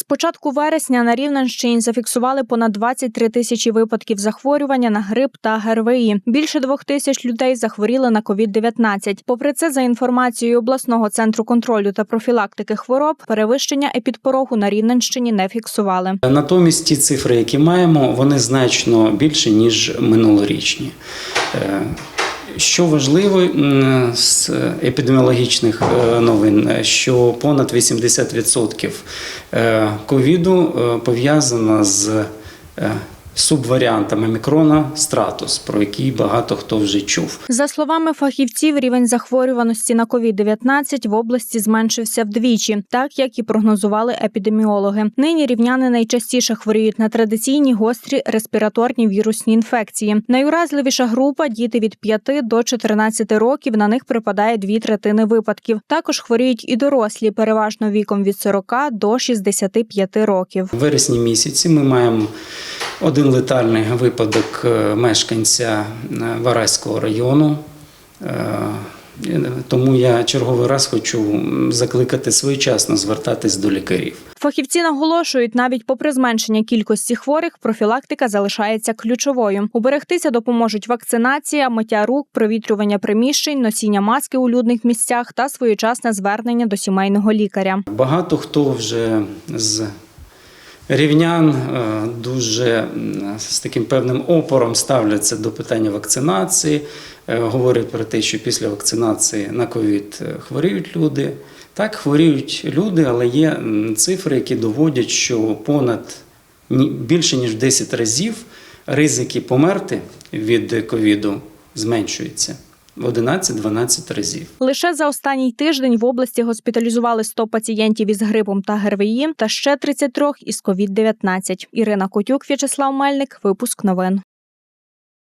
З початку вересня на Рівненщині зафіксували понад 23 тисячі випадків захворювання на грип та ГРВІ. Більше двох тисяч людей захворіли на COVID-19. Попри це, за інформацією обласного центру контролю та профілактики хвороб, перевищення епідпорогу на Рівненщині не фіксували. Натомість ті цифри, які маємо, вони значно більше ніж минулорічні. Е, Що важливо з епідеміологічних е, новин, е, що понад 80% е, ковіду е, пов'язано з е, субваріантами мікрона стратус, про який багато хто вже чув. За словами фахівців, рівень захворюваності на COVID-19 в області зменшився вдвічі, так як і прогнозували епідеміологи. Нині рівняни найчастіше хворіють на традиційні гострі респіраторні вірусні інфекції. Найуразливіша група діти від 5 до 14 років. На них припадає дві третини випадків. Також хворіють і дорослі, переважно віком від 40 до 65 років. В вересні місяці ми маємо один летальний випадок е, мешканця е, Вараського району. Е, Тому я черговий раз хочу закликати своєчасно звертатись до лікарів. Фахівці наголошують, навіть попри зменшення кількості хворих, профілактика залишається ключовою. Уберегтися допоможуть вакцинація, миття рук, провітрювання приміщень, носіння маски у людних місцях та своєчасне звернення до сімейного лікаря. Багато хто вже з рівнян е, дуже з таким певним опором ставляться до питання вакцинації, е, говорять про те, що після вакцинації на ковід е, хворіють люди. Так, хворіють люди, але є цифри, які доводять, що понад більше ніж в 10 разів ризики померти від ковіду зменшуються 11-12 разів. Лише за останній тиждень в області госпіталізували 100 пацієнтів із грипом та ГРВІ та ще 33 із COVID-19. Ірина Котюк, В'ячеслав Мельник. Випуск новин.